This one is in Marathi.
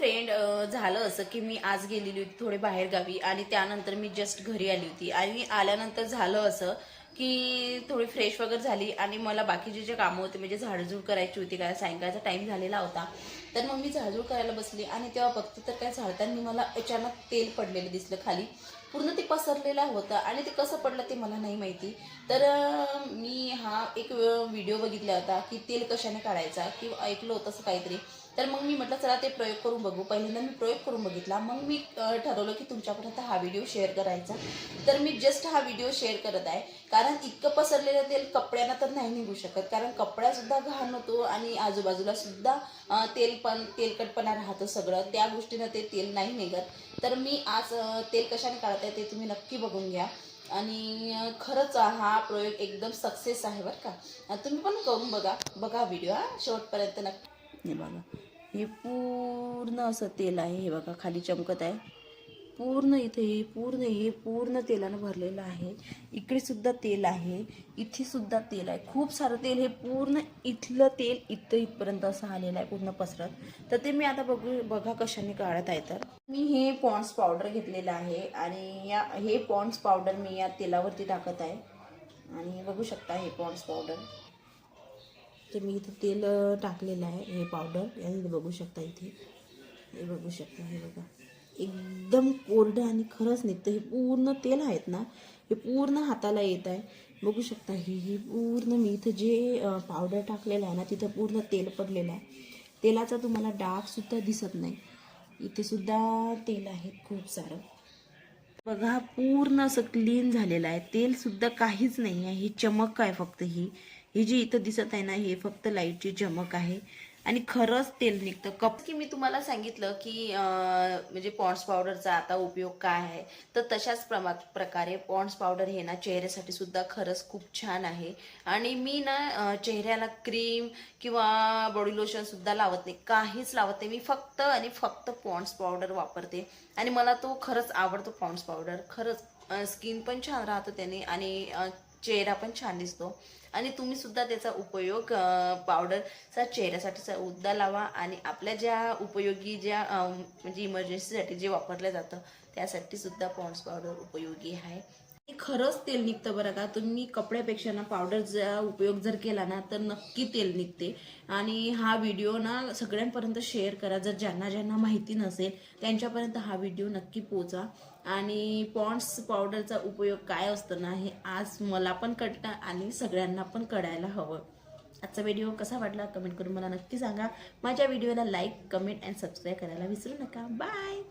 फ्रेंड झालं असं की मी आज गेलेली होती थोडे बाहेर गावी आणि त्यानंतर मी जस्ट घरी आली होती. आणि आल्यानंतर झालं असं की थोडी फ्रेश वगैरे झाली आणि मला बाकीचे जे कामं होते म्हणजे झाडझूड करायची होती काय सायंकाळचा टाईम झालेला होता तर मग मी झाडझूड करायला बसली आणि तेव्हा बघते तर काय झाडताना मला अचानक तेल पडलेलं दिसलं खाली. पूर्ण ते पसरलेलं होतं आणि ते कसं पडलं ते मला नाही माहिती. तर मी हा एक व्हिडिओ बघितला होता की तेल कशाने काढायचा किंवा ऐकलं होतं असं काहीतरी. तर मग मी म्हटलं चला ते प्रयोग करून बघू. पहिल्यांदा मी प्रयोग करून बघितला. मग मी ठरवलं की तुमच्यापर्यंत हा व्हिडिओ शेअर करायचा. तर मी जस्ट हा व्हिडिओ शेअर करत आहे. कारण इतकं पसरलेलं तेल कपड्यांना तर नाही निघू शकत. कारण कपड्यासुद्धा घाण होतो आणि आजूबाजूला सुद्धा तेल पण तेलकटपणा राहतो सगळं. त्या गोष्टीनं ते तेल नाही निघत. तर मी आज तेल कशाने काढत आहे ते तुम्ही नक्की बघून घ्या. आणि खरंच हा प्रयोग एकदम सक्सेस आहे बरं का. तुम्ही पण करून बघा. बघा व्हिडिओ हा. शेवटपर्यंत नक्की हे बघा. हे पूर्ण असं तेल आहे. हे बघा खाली चमकत आहे. पूर्ण इथे हे पूर्ण हे पूर्ण तेलानं भरलेलं आहे. इकडे सुद्धा तेल आहे. इथे सुद्धा तेल आहे. खूप सारं तेल हे पूर्ण इथलं तेल इथं इथपर्यंत असं आलेलं आहे पूर्ण पसरत. तर ते मी आता बघू बघा कशाने काढत आहे तर. मी हे पॉन्ड्स पावडर घेतलेलं आहे आणि या हे पॉन्ड्स पावडर मी या तेलावरती टाकत आहे. आणि बघू शकता हे पॉन्ड्स पावडर. तर मी इथं तेल टाकलेलं आहे हे पावडर आणि बघू शकता इथे. हे बघू शकता हे बघा. एकदम कोरडं आणि खरंच निघतं. हे पूर्ण तेल आहेत ना हे पूर्ण हाताला येत आहे. बघू शकता हे हे पूर्ण मी इथं जे पावडर टाकलेलं आहे ना तिथं पूर्ण तेल पडलेलं आहे. तेलाचा तुम्हाला डागसुद्धा दिसत नाही. इथे सुद्धा तेल आहे खूप सारं. बघा पूर्ण असं क्लीन झालेलं आहे. तेलसुद्धा काहीच नाही आहे. ही चमक आहे फक्त ही. ही जी इथं दिसत आहे ना हे फक्त लाईटची चमक आहे. आणि खरंच तेल निघतं. कप की मी तुम्हाला सांगितलं की म्हणजे पॉन्ड्स पावडरचा आता उपयोग काय आहे? तर तशाच प्रमा प्रकारे पॉन्ड्स पावडर हे ना चेहऱ्यासाठी सुद्धा खरंच खूप छान आहे. आणि मी ना चेहऱ्याला क्रीम किंवा बॉडी लोशनसुद्धा लावत नाही. काहीच लावत नाही. मी फक्त आणि फक्त पॉन्ड्स पावडर वापरते. आणि मला तो खरंच आवडतो पॉन्ड्स पावडर. खरंच स्किन पण छान राहतो त्याने. आणि चेहरा पण छान दिसतो. आणि तुम्ही सुद्धा त्याचा उपयोग पावडरचा चेहऱ्यासाठी उद्दा लावा आणि आपल्या ज्या उपयोगी ज्या म्हणजे इमर्जन्सीसाठी जे वापरलं जातं त्यासाठी सुद्धा पॉन्ड्स पावडर उपयोगी आहे. खरंच तेल निघतं बरं का. तुम्ही कपड्यापेक्षा ना पावडरचा उपयोग जर केला ना तर नक्की तेल निघते. आणि हा व्हिडिओ ना सगळ्यांपर्यंत शेअर करा. जर ज्यांना ज्यांना माहिती नसेल त्यांच्यापर्यंत हा व्हिडिओ नक्की पोचा. आणि पॉन्ड्स पावडरचा उपयोग काय असतं ना हे आज मला पण कळतं आणि सगळ्यांना पण कळायला हवं. आजचा व्हिडिओ कसा वाटला कमेंट करून मला नक्की सांगा. माझ्या व्हिडिओला लाईक कमेंट अँड सबस्क्राईब करायला विसरू नका. बाय!